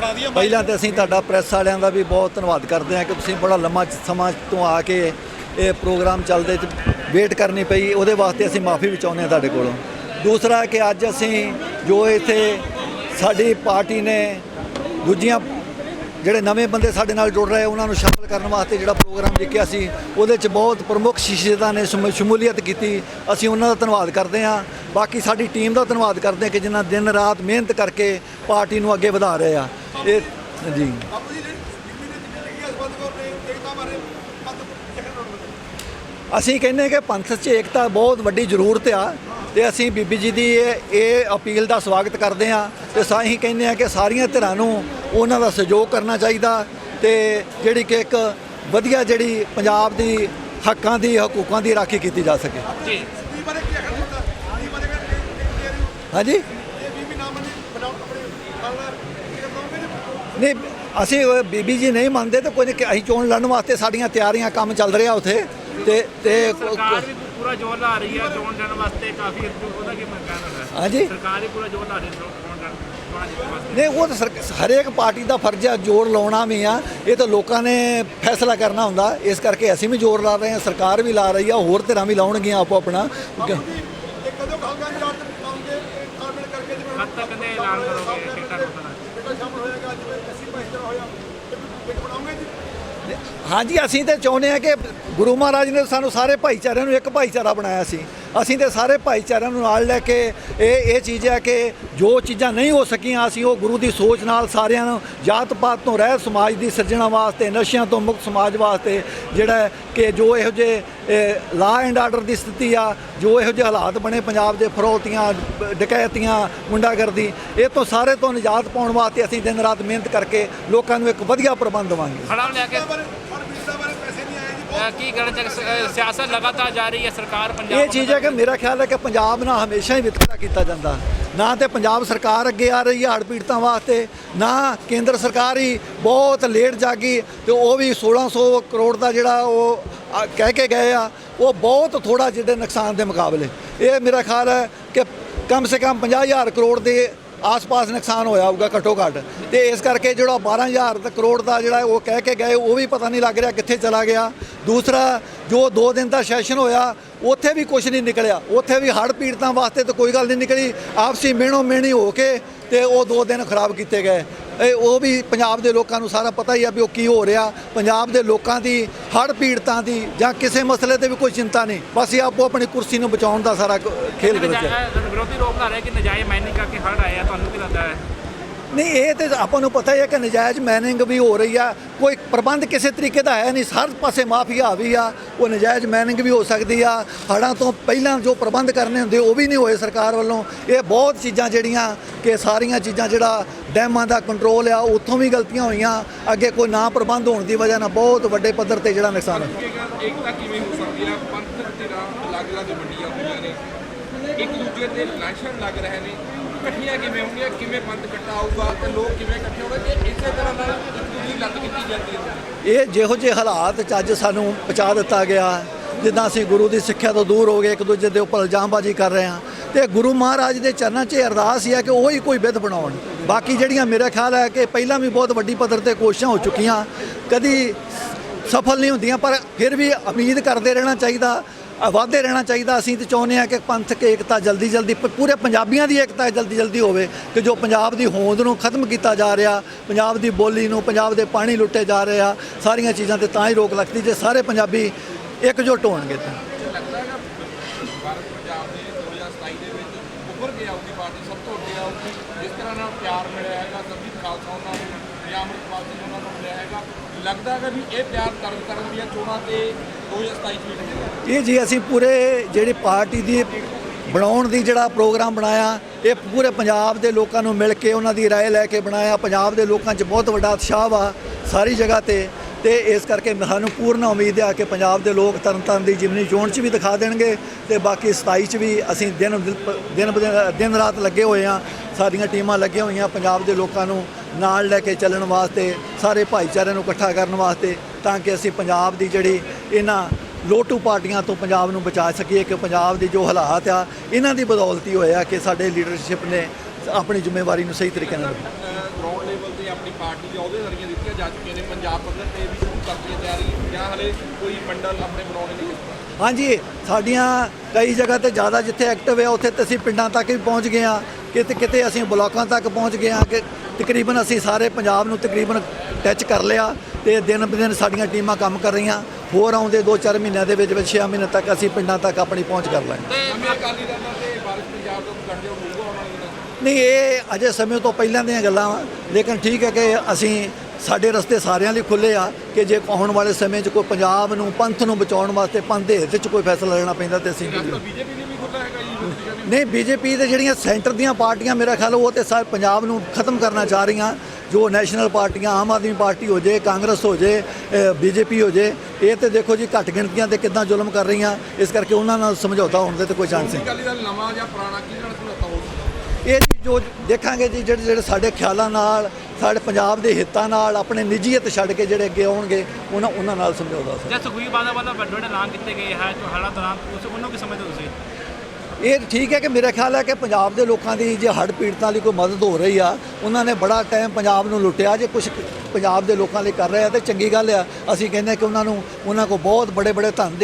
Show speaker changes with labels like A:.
A: ਫੜਾ ਦਈਏ
B: ਪਹਿਲਾਂ ਤਾਂ ਅਸੀਂ ਤੁਹਾਡਾ ਪ੍ਰੈਸ ਵਾਲਿਆਂ ਦਾ ਵੀ ਬਹੁਤ ਧੰਨਵਾਦ ਕਰਦੇ ਹਾਂ ਕਿ ਤੁਸੀਂ ਬੜਾ ਲੰਮਾ ਸਮਾਂ ਤੋਂ ਆ ਕੇ ਇਹ ਪ੍ਰੋਗਰਾਮ ਚੱਲਦੇ ਚ ਵੇਟ ਕਰਨੀ ਪਈ। ਉਹਦੇ ਵਾਸਤੇ ਅਸੀਂ ਮਾਫੀ ਵੀ ਚਾਹੁੰਦੇ ਹਾਂ ਤੁਹਾਡੇ ਕੋਲੋਂ। ਦੂਸਰਾ ਕਿ ਅੱਜ ਅਸੀਂ ਜੋ ਇੱਥੇ ਸਾਡੀ ਪਾਰਟੀ ਨੇ ਦੂਜੀਆਂ ਜਿਹੜੇ ਨਵੇਂ ਬੰਦੇ ਸਾਡੇ ਨਾਲ ਜੁੜ ਰਹੇ, ਉਹਨਾਂ ਨੂੰ ਸ਼ਾਮਲ ਕਰਨ ਵਾਸਤੇ ਜਿਹੜਾ ਪ੍ਰੋਗਰਾਮ ਲਿਖਿਆ ਸੀ, ਉਹਦੇ ਚ ਬਹੁਤ ਪ੍ਰਮੁੱਖ ਸ਼ਖਸੀਅਤਾਂ ਨੇ ਸ਼ਮੂ- ਸ਼ਮੂਲੀਅਤ ਕੀਤੀ। ਅਸੀਂ ਉਹਨਾਂ ਦਾ ਧੰਨਵਾਦ ਕਰਦੇ ਹਾਂ। ਬਾਕੀ ਸਾਡੀ ਟੀਮ ਦਾ ਧੰਨਵਾਦ ਕਰਦੇ ਹਾਂ ਕਿ ਜਿਨ੍ਹਾਂ ਦਿਨ ਰਾਤ ਮਿਹਨਤ ਕਰਕੇ ਪਾਰਟੀ ਨੂੰ ਅੱਗੇ ਵਧਾ ਰਹੇ ਆ। ਇਹ ਜੀ।
A: ਬਾਪੂ ਜਿੰਨੀ ਨੇ ਬਾਰੇ
B: ਅਸੀਂ ਕਹਿੰਦੇ ਕਿ ਪੰਥ 'ਚ ਏਕਤਾ ਬਹੁਤ ਵੱਡੀ ਜ਼ਰੂਰਤ ਆ ਤੇ ਅਸੀਂ ਬੀਬੀ ਜੀ ਦੀ ਇਹ ਇਹ ਅਪੀਲ ਦਾ ਸਵਾਗਤ ਕਰਦੇ ਆ ਤੇ ਸਾਹੀਂ ਕਹਿੰਦੇ ਆ ਕਿ ਸਾਰੀਆਂ ਧਿਰਾਂ ਨੂੰ ਉਹਨਾਂ ਦਾ ਸਹਿਯੋਗ ਕਰਨਾ ਚਾਹੀਦਾ ਤੇ ਜਿਹੜੀ ਕਿ ਇੱਕ ਵਧੀਆ ਜਿਹੜੀ ਪੰਜਾਬ ਦੀ ਹੱਕਾਂ ਦੀ ਹਕੂਕਾਂ ਦੀ ਰਾਖੀ ਕੀਤੀ ਜਾ ਸਕੇ।
C: ਜੀ।
B: ਹਾਂਜੀ
A: ਇਹ ਬੀਬੀ ਨਾਮ ਨੇ ਬਣਾਉ ਆਪਣੇ ਖਾਲਦਾਰ ਇਹ ਕਹੋਗੇ ਜੀ
B: ਨਹੀਂ ਅਸੀਂ ਉਹ ਬੀਬੀ ਜੀ ਨਹੀਂ ਮੰਨਦੇ ਤੇ ਕੋਈ ਅਸੀਂ ਚੋਣ ਲੜਨ ਵਾਸਤੇ ਸਾਡੀਆਂ ਤਿਆਰੀਆਂ ਕੰਮ ਚੱਲ ਰਿਹਾ ਉੱਥੇ ਤੇ ਤੇ
C: ਸਰਕਾਰ ਵੀ ਪੂਰਾ ਜ਼ੋਰ ਲਾ ਰਹੀ ਹੈ ਚੋਣ ਲੜਨ ਵਾਸਤੇ ਕਾਫੀ ਉਹਦਾ ਕੀ ਮੈਂ ਕਹਿਣਾ ਹੈ?
B: ਹਾਂਜੀ।
C: ਸਰਕਾਰ ਵੀ ਪੂਰਾ ਜ਼ੋਰ ਲਾ ਰਹੀ ਹੈ ਚੋਣ ਲੜਨ
B: ਨਹੀਂ ਉਹ ਤਾਂ ਹਰੇਕ ਪਾਰਟੀ ਦਾ ਫਰਜ਼ ਹੈ ਜ਼ੋਰ ਲਾਉਣਾ ਵੀ ਆ। ਇਹ ਤਾਂ ਲੋਕਾਂ ਨੇ ਫੈਸਲਾ ਕਰਨਾ ਹੁੰਦਾ। ਇਸ ਕਰਕੇ ਅਸੀਂ ਵੀ ਜ਼ੋਰ ਲਾ ਰਹੇ ਹਾਂ ਸਰਕਾਰ ਵੀ ਲਾ ਰਹੀ ਆ ਹੋਰ ਧਿਰਾਂ ਵੀ ਲਾਉਣਗੀਆਂ ਆਪੋ ਆਪਣਾ।
A: ਕਦੋਂ ਰਾਤ ਪਾਉਂਗੇ? ਕਰਕੇ ਜਿਵੇਂ
C: ਕਦ ਤੱਕ ਐਲਾਨ ਕਰੋਗੇ ਦਾ
A: ਸ਼ਾਮਲ ਹੋਏਗਾ, ਜਿਵੇਂ ਐਸੀ ਭਾਈਚਾਰਾ ਹੋਇਆ ਇੱਕ ਬਣਾਉਂਗੇ ਜੀ?
B: ਹਾਂਜੀ, ਅਸੀਂ ਤੇ ਚਾਹੁੰਦੇ ਹਾਂ ਕਿ ਗੁਰੂ ਮਹਾਰਾਜ ਨੇ ਸਾਨੂੰ ਸਾਰੇ ਭਾਈਚਾਰਿਆਂ ਨੂੰ ਇੱਕ ਭਾਈਚਾਰਾ ਬਣਾਇਆ ਸੀ। ਅਸੀਂ ਤੇ ਸਾਰੇ ਭਾਈਚਾਰਿਆਂ ਨੂੰ ਨਾਲ ਲੈ ਕੇ ਇਹ ਇਹ ਚੀਜ਼ ਹੈ ਕਿ ਜੋ ਚੀਜ਼ਾਂ ਨਹੀਂ ਹੋ ਸਕੀਆਂ, ਅਸੀਂ ਉਹ ਗੁਰੂ ਦੀ ਸੋਚ ਨਾਲ ਸਾਰਿਆਂ ਨੂੰ ਜਾਤ ਪਾਤ ਤੋਂ ਰਹਿ ਸਮਾਜ ਦੀ ਸਿਰਜਣਾ ਵਾਸਤੇ, ਨਸ਼ਿਆਂ ਤੋਂ ਮੁਕਤ ਸਮਾਜ ਵਾਸਤੇ ਜਿਹੜਾ ਕਿ ਜੋ ਇਹੋ ਜਿਹੇ ਲਾ ਐਂਡ ਆਰਡਰ ਦੀ ਸਥਿਤੀ ਆ, ਜੋ ਇਹੋ ਜਿਹੇ ਹਾਲਾਤ ਬਣੇ ਪੰਜਾਬ ਦੇ ਫਰੋਤੀਆਂ ਡਕੈਤੀਆਂ, ਗੁੰਡਾਗਰਦੀ, ਇਹ ਤੋਂ ਸਾਰੇ ਤੋਂ ਨਿਜਾਤ ਪਾਉਣ ਵਾਸਤੇ ਅਸੀਂ ਦਿਨ ਰਾਤ ਮਿਹਨਤ ਕਰਕੇ ਲੋਕਾਂ ਨੂੰ ਇੱਕ ਵਧੀਆ ਪ੍ਰਬੰਧ ਦੇਵਾਂਗੇ।
C: ਖੜਾ ਲੈ ਕੇ
A: ਬਾਰੇ ਹਰ ਬੀਬੀ ਬਾਰੇ ਪੈਸੇ ਨਹੀਂ ਆਏ ਜੀ ਬਹੁਤ
C: ਅਹ, ਕੀ ਕਰਨ ਅਹ, ਸਿਆਸਤ ਲਗਾਤਾਰ ਜਾਰੀ ਹੈ ਸਰਕਾਰ ਪੰਜਾਬ
B: ਇਹ ਚੀਜ਼ ਹੈ ਕਿ ਮੇਰਾ ਖਿਆਲ ਹੈ ਕਿ ਪੰਜਾਬ ਨਾਲ ਹਮੇਸ਼ਾ ਹੀ ਵਿਤਕਰਾ ਕੀਤਾ ਜਾਂਦਾ। ਨਾ ਤੇ ਪੰਜਾਬ ਸਰਕਾਰ ਅੱਗੇ ਆ ਰਹੀ ਹੈ ਹੜ੍ਹ ਪੀੜਤਾਂ ਵਾਸਤੇ ਨਾ ਕੇਂਦਰ ਸਰਕਾਰ ਹੀ ਬਹੁਤ ਲੇਟ ਜਾਗੀ ਤੇ ਉਹ ਵੀ 1600 ਕਰੋੜ ਦਾ ਜਿਹੜਾ ਉਹ ਕਹਿ ਕੇ ਗਏ ਆ ਉਹ ਬਹੁਤ ਥੋੜਾ ਜਿਹੜੇ ਨੁਕਸਾਨ ਦੇ ਮੁਕਾਬਲੇ। ਇਹ ਮੇਰਾ ਖਿਆਲ ਹੈ ਕਿ ਕਮ ਸੇ ਕਮ 50000 ਕਰੋੜ ਦੇ ਆਸ-ਪਾਸ ਨੁਕਸਾਨ ਹੋਇਆ ਹੋਊਗਾ, ਘੱਟੋ ਘੱਟ। ਤੇ ਇਸ ਕਰਕੇ ਜਿਹੜਾ 12000 ਦਾ ਕਰੋੜ ਦਾ ਜਿਹੜਾ ਉਹ ਕਹਿ ਕੇ ਗਏ, ਉਹ ਵੀ ਪਤਾ ਨਹੀਂ ਲੱਗ ਰਿਹਾ ਕਿੱਥੇ ਚਲਾ ਗਿਆ। ਦੂਸਰਾ, ਜੋ 2 ਦਿਨ ਦਾ ਸੈਸ਼ਨ ਹੋਇਆ, ਉੱਥੇ ਵੀ ਕੁਝ ਨਹੀਂ ਨਿਕਲਿਆ। ਉੱਥੇ ਵੀ ਹੜ੍ਹ ਪੀੜਤਾਂ ਵਾਸਤੇ ਤਾਂ ਕੋਈ ਗੱਲ ਨਹੀਂ ਨਿਕਲੀ। ਆਪਸੀ ਮਿਹਣੋ ਮਿਹਣੀ ਹੋ ਕੇ ਤੇ ਉਹ 2 ਦਿਨ ਖਰਾਬ ਕੀਤੇ ਗਏ। ਇਹ ਉਹ ਵੀ ਪੰਜਾਬ ਦੇ ਲੋਕਾਂ ਨੂੰ ਸਾਰਾ ਪਤਾ ਹੀ ਆ ਵੀ ਉਹ ਕੀ ਹੋ ਰਿਹਾ। ਪੰਜਾਬ ਦੇ ਲੋਕਾਂ ਦੀ, ਹੜ੍ਹ ਪੀੜਤਾਂ ਦੀ ਜਾਂ ਕਿਸੇ ਮਸਲੇ ਤੇ ਵੀ ਕੋਈ ਚਿੰਤਾ ਨਹੀਂ। ਬਸ ਇਹ ਆਪੋ ਆਪਣੀ ਕੁਰਸੀ ਨੂੰ ਬਚਾਉਣ ਦਾ ਸਾਰਾ ਖੇਲ ਕਰ ਰਿਹਾ
C: ਨਜਾਇਜ਼ ਵਿਰੋਧੀ ਲੋਕ ਲਾ ਰਹੇ ਕਿ ਨਜਾਇਜ਼ ਮਾਈਨਿੰਗ ਕਰਕੇ ਹੜ ਆਇਆ ਤੁਹਾਨੂੰ ਕੀ ਲੱਗਦਾ ਹੈ?
B: ਨਹੀਂ, ਇਹ ਤੇ ਆਪਾਂ ਨੂੰ ਪਤਾ ਹੀ ਹੈ ਕਿ ਨਜਾਇਜ਼ ਮੈਨਿੰਗ ਵੀ ਹੋ ਰਹੀ ਆ। ਕੋਈ ਪ੍ਰਬੰਧ ਕਿਸੇ ਤਰੀਕੇ ਦਾ ਹੈ ਨਹੀਂ। ਹਰ ਪਾਸੇ ਮਾਫੀਆ ਵੀ ਆ, ਉਹ ਨਜਾਇਜ਼ ਮੈਨਿੰਗ ਵੀ ਹੋ ਸਕਦੀ ਆ। ਹੜਾਂ ਤੋਂ ਪਹਿਲਾਂ ਜੋ ਪ੍ਰਬੰਧ ਕਰਨੇ ਹੁੰਦੇ, ਉਹ ਵੀ ਨਹੀਂ ਹੋਏ ਸਰਕਾਰ ਵੱਲੋਂ। ਇਹ ਬਹੁਤ ਚੀਜ਼ਾਂ ਜਿਹੜੀਆਂ ਕਿ ਸਾਰੀਆਂ ਚੀਜ਼ਾਂ ਜਿਹੜਾ ਡੈਮਾਂ ਦਾ ਕੰਟਰੋਲ ਆ ਉੱਥੋਂ ਵੀ ਗਲਤੀਆਂ ਹੋਈਆਂ। ਅੱਗੇ ਕੋਈ ਨਾ ਪ੍ਰਬੰਧ ਹੋਣ ਦੀ ਵਜ੍ਹਾ ਨਾਲ ਬਹੁਤ ਵੱਡੇ ਪੱਧਰ ਤੇ ਜਿਹੜਾ ਨੁਕਸਾਨ ਹੋਇਆ।
D: ਏਕਤਾ ਕਿਵੇਂ ਹੋ ਸਕਦੀ ਹੈ ਪੰਥਕ ਧਿਰਾਂ ਅਲੱਗ-ਅਲੱਗ ਵੰਡੀਆਂ ਹੋਈਆਂ ਨੇ। ਇੱਕ ਦੂਜੇ ਤੇ ਲਾਂਛਨ ਲੱਗ ਰਹੇ ਨੇ। ਇਕੱਠੀਆਂ ਕਿਵੇਂ ਹੋਣਗੀਆਂ, ਕਿਵੇਂ ਪੰਥ ਇਕੱਠਾ ਆਊਗਾ ਤੇ ਲੋਕ ਕਿਵੇਂ ਇਕੱਠੇ ਹੋਣਗੇ ਇਸੇ ਤਰ੍ਹਾਂ ਨਾਲ ਦੂਜੀ ਲੱਤ ਕੀਤੀ ਜਾਂਦੀ ਹੈ।
B: ਇਹ ਜਿਹੋ ਜਿਹੇ ਹਾਲਾਤ ਚ ਅੱਜ ਸਾਨੂੰ ਪਹੁੰਚਾ ਦਿੱਤਾ ਗਿਆ, ਜਿੱਦਾਂ ਅਸੀਂ ਗੁਰੂ ਦੀ ਸਿੱਖਿਆ ਤੋਂ ਦੂਰ ਹੋ ਗਏ, ਇੱਕ ਦੂਜੇ ਦੇ ਉੱਪਰ ਇਲਜ਼ਾਮਬਾਜ਼ੀ ਕਰ ਰਹੇ ਹਾਂ, ਤੇ ਗੁਰੂ ਮਹਾਰਾਜ ਦੇ ਚਰਨਾਂ 'ਚ ਇਹ ਅਰਦਾਸ ਹੀ ਹੈ ਕਿ ਉਹ ਹੀ ਕੋਈ ਵਿਧ ਬਣਾਉਣ। ਬਾਕੀ ਜਿਹੜੀਆਂ ਮੇਰਾ ਖਿਆਲ ਹੈ ਕਿ ਪਹਿਲਾਂ ਵੀ ਬਹੁਤ ਵੱਡੀ ਪੱਧਰ ਤੇ ਕੋਸ਼ਿਸ਼ਾਂ ਹੋ ਚੁੱਕੀਆਂ, ਕਦੀ ਸਫਲ ਨਹੀਂ ਹੁੰਦੀਆਂ, ਪਰ ਫਿਰ ਵੀ ਉਮੀਦ ਕਰਦੇ ਰਹਿਣਾ ਚਾਹੀਦਾ ਵਾਧੇ ਰਹਿਣਾ ਚਾਹੀਦਾ, ਅਸੀਂ ਤੇ ਚਾਹੁੰਦੇ ਹਾਂ ਕਿ ਪੰਥਕ ਏਕਤਾ ਜਲਦੀ ਜਲਦੀ ਪੂਰੇ ਪੰਜਾਬੀਆਂ ਦੀ ਏਕਤਾ ਜਲਦੀ ਜਲਦੀ ਹੋਵੇ, ਕਿ ਜੋ ਪੰਜਾਬ ਦੀ ਹੋਂਦ ਨੂੰ ਖਤਮ ਕੀਤਾ ਜਾ ਰਿਹਾ, ਪੰਜਾਬ ਦੀ ਬੋਲੀ ਨੂੰ, ਪੰਜਾਬ ਦੇ ਪਾਣੀ ਲੁੱਟੇ ਜਾ ਰਹੇ ਆ, ਸਾਰੀਆਂ ਚੀਜ਼ਾਂ ਤੇ ਤਾਂ ਹੀ ਰੋਕ ਲੱਗਦੀ, ਜੇ ਸਾਰੇ ਪੰਜਾਬੀ ਇਕਜੁੱਟ ਹੋਣਗੇ ਤਾਂ।
D: ਲੱਗਦਾ ਹੈਗਾ ਵੀ ਇਹ ਪਿਆਰ ਤਰਨ ਕਰਨ ਦੀਆਂ ਚੋਣਾਂ ਤੇ 2027 ਚ ਵੀ ਲੱਗੇਗਾ
B: ਇਹ ਜੀ ਅਸੀਂ ਪੂਰੇ ਜਿਹੜੀ ਪਾਰਟੀ ਦੀ ਬਣਾਉਣ ਦੀ ਜਿਹੜਾ ਪ੍ਰੋਗਰਾਮ ਬਣਾਇਆ ਇਹ ਪੂਰੇ ਪੰਜਾਬ ਦੇ ਲੋਕਾਂ ਨੂੰ ਮਿਲ ਕੇ ਉਹਨਾਂ ਦੀ رائے ਲੈ ਕੇ ਬਣਾਇਆ ਪੰਜਾਬ ਦੇ ਲੋਕਾਂ 'ਚ ਬਹੁਤ ਵੱਡਾ ਉਤਸ਼ਾਹ ਵਾ ਸਾਰੀ ਜਗ੍ਹਾ ਤੇ ਤੇ ਇਸ ਕਰਕੇ ਸਾਨੂੰ ਪੂਰਨ ਉਮੀਦ ਹੈ ਕਿ ਪੰਜਾਬ ਦੇ ਲੋਕ ਤਰਨਤਾਰਨ ਦੀ ਜਿਮਨੀ ਚੋਣ 'ਚ ਵੀ ਦਿਖਾ ਦੇਣਗੇ ਤੇ ਬਾਕੀ 27 'ਚ ਵੀ ਅਸੀਂ ਦਿਨ ਦਿਨ ਦਿਨ- ਦਿਨ ਰਾਤ ਲੱਗੇ ਹੋਏ ਆ ਸਾਡੀਆਂ ਟੀਮਾਂ ਲੱਗੀਆਂ ਹੋਈਆਂ ਪੰਜਾਬ ਦੇ ਲੋਕਾਂ ਨੂੰ ਨਾਲ ਲੈ ਕੇ ਚੱਲਣ ਵਾਸਤੇ ਸਾਰੇ ਭਾਈਚਾਰੇ ਨੂੰ ਇਕੱਠਾ ਕਰਨ ਵਾਸਤੇ ਤਾਂ ਕਿ ਅਸੀਂ ਪੰਜਾਬ ਦੀ ਜਿਹੜੀ ਇਹਨਾਂ ਲੋਟੂ ਪਾਰਟੀਆਂ ਤੋਂ ਪੰਜਾਬ ਨੂੰ ਬਚਾ ਸਕੀਏ ਕਿ ਪੰਜਾਬ ਦੇ ਜੋ ਹਾਲਾਤ ਆ ਇਹਨਾਂ ਦੀ ਬਦੌਲਤੀ ਹੋਇਆ ਕਿ ਸਾਡੇ ਲੀਡਰਸ਼ਿਪ ਨੇ ਆਪਣੀ ਜ਼ਿੰਮੇਵਾਰੀ ਨੂੰ ਸਹੀ ਤਰੀਕੇ ਨਾਲ
D: ਗਰਾਊਂਡ ਲੈਵਲ ਤੇ ਆਪਣੀ ਪਾਰਟੀ ਦੇ ਅਹੁਦੇਦਾਰੀਆਂ ਦਿੱਤੀਆਂ ਜਾ ਚੁੱਕੀਆਂ ਨੇ। ਪੰਜਾਬ ਪੱਧਰ ਤੇ ਵੀ ਸ਼ੁਰੂ ਕਰਤੀ ਹੈ ਤਿਆਰੀ ਜਾਂ ਹਲੇ ਕੋਈ ਮੰਡਲ ਆਪਣੇ ਬਣਾਉਣੇ ਨਹੀਂ
B: ਹਾਂਜੀ ਸਾਡੀਆਂ ਕਈ ਜਗ੍ਹਾ ਤੇ ਜ਼ਿਆਦਾ ਜਿੱਥੇ ਐਕਟਿਵ ਹੈ ਉੱਥੇ ਤੇ ਅਸੀਂ ਪਿੰਡਾਂ ਤੱਕ ਵੀ ਪਹੁੰਚ ਗਏ ਹਾਂ। ਕਿਤੇ ਕਿਤੇ ਅਸੀਂ ਬਲਾਕਾਂ ਤੱਕ ਪਹੁੰਚ ਗਏ ਹਾਂ ਕਿ ਤਕਰੀਬਨ ਅਸੀਂ ਸਾਰੇ ਪੰਜਾਬ ਨੂੰ ਤਕਰੀਬਨ ਟੱਚ ਕਰ ਲਿਆ। ਤੇ ਦਿਨ ਬ ਦਿਨ ਸਾਡੀਆਂ ਟੀਮਾਂ ਕੰਮ ਕਰ ਰਹੀਆਂ। ਹੋਰ ਆਉਂਦੇ 2-4 ਮਹੀਨਿਆਂ ਦੇ ਵਿੱਚ ਵਿੱਚ 6 ਮਹੀਨੇ ਤੱਕ ਅਸੀਂ ਪਿੰਡਾਂ ਤੱਕ ਆਪਣੀ ਪਹੁੰਚ ਕਰ ਲਾਂਗੇ। ਨਹੀਂ ਇਹ ਅਜੇ ਸਮੇਂ ਤੋਂ ਪਹਿਲਾਂ ਦੀਆਂ ਗੱਲਾਂ ਵਾ। ਲੇਕਿਨ ਠੀਕ ਹੈ ਕਿ ਅਸੀਂ ਸਾਡੇ ਰਸਤੇ ਸਾਰਿਆਂ ਲਈ ਖੁੱਲੇ ਆ ਕਿ ਜੇ ਆਉਣ ਵਾਲੇ ਸਮੇਂ 'ਚ ਕੋਈ ਪੰਜਾਬ ਨੂੰ ਪੰਥ ਨੂੰ ਬਚਾਉਣ ਵਾਸਤੇ ਪੰਥ ਦੇ ਹਿੱਤ 'ਚ ਕੋਈ ਫੈਸਲਾ ਲੈਣਾ ਪੈਂਦਾ ਤੇ ਅਸੀਂ ਨਹੀਂ ਬੀਜੇਪੀ ਦੇ ਜਿਹੜੀਆਂ ਸੈਂਟਰ ਦੀਆਂ ਪਾਰਟੀਆਂ ਮੇਰਾ ਖਿਆਲ ਉਹ ਤੇ ਸਾਰੇ ਪੰਜਾਬ ਨੂੰ ਖਤਮ ਕਰਨਾ ਚਾਹ ਰਹੀਆਂ। ਜੋ ਨੈਸ਼ਨਲ ਪਾਰਟੀਆਂ ਆਮ ਆਦਮੀ ਪਾਰਟੀ ਹੋ ਜੇ ਕਾਂਗਰਸ ਹੋ ਜੇ ਬੀਜੇਪੀ ਹੋ ਜੇ ਇਹ ਤੇ ਦੇਖੋ ਜੀ ਘੱਟ ਗਿਣਤੀਆਂ ਤੇ ਕਿੱਦਾਂ ਜ਼ੁਲਮ ਕਰ ਰਹੀਆਂ ਇਸ ਕਰਕੇ ਉਹਨਾਂ ਨਾਲ ਸਮਝੌਤਾ ਹੋਣ ਦੇ ਤੇ ਕੋਈ ਚਾਂਸ ਨਹੀਂ।
D: ਅਕਾਲੀ ਦਲ ਨਵਾਂ ਜਾਂ ਪੁਰਾਣਾ ਕੀ ਨਾਲ ਸਮਝੌਤਾ ਹੋਊਗਾ
B: ਇਹ ਜੀ ਜੋ ਦੇਖਾਂਗੇ ਜੀ ਜਿਹੜੇ ਜਿਹੜੇ ਸਾਡੇ ਖਿਆਲਾਂ ਨਾਲ ਸਾਡੇ ਪੰਜਾਬ ਦੇ ਹਿੱਤਾਂ ਨਾਲ ਆਪਣੇ ਨਿੱਜੀ ਹਿੱਤ ਛੱਡ ਕੇ ਜਿਹੜੇ ਅੱਗੇ ਆਉਣਗੇ ਉਹਨਾਂ ਉਹਨਾਂ ਨਾਲ ਸਮਝੌਤਾ ਸਰ
C: ਜੇ ਸੁਖਵੀਰ ਬਾਦਲ ਵੱਲੋਂ ਵੱਡੇ ਵੱਡੇ ਐਲਾਨ ਕੀਤੇ ਗਏ ਹੈ ਜੋ ਹਾਲਾਤ ਦੌਰਾਨ ਉਸ ਉਹਨੂੰ ਕੀ ਸਮਝਦੇ ਤੁਸੀਂ?
B: ਇਹ ਠੀਕ ਹੈ ਕਿ ਮੇਰਾ ਖਿਆਲ ਹੈ ਕਿ ਪੰਜਾਬ ਦੇ ਲੋਕਾਂ ਦੀ ਜੇ ਹੜ੍ਹ ਪੀੜਤਾਂ ਲਈ ਕੋਈ ਮਦਦ ਹੋ ਰਹੀ ਆ, ਉਹਨਾਂ ਨੇ ਬੜਾ ਟਾਈਮ ਪੰਜਾਬ ਨੂੰ ਲੁੱਟਿਆ, ਜੇ ਕੁਝ ਪੰਜਾਬ ਦੇ ਲੋਕਾਂ ਲਈ ਕਰ ਰਹੇ ਆ ਤੇ ਚੰਗੀ ਗੱਲ ਆ। ਅਸੀਂ ਕਹਿੰਦੇ ਕਿ ਉਹਨਾਂ ਨੂੰ, ਉਹਨਾਂ ਕੋਲ ਬਹੁਤ ਬੜੇ ਬੜੇ ਧਨ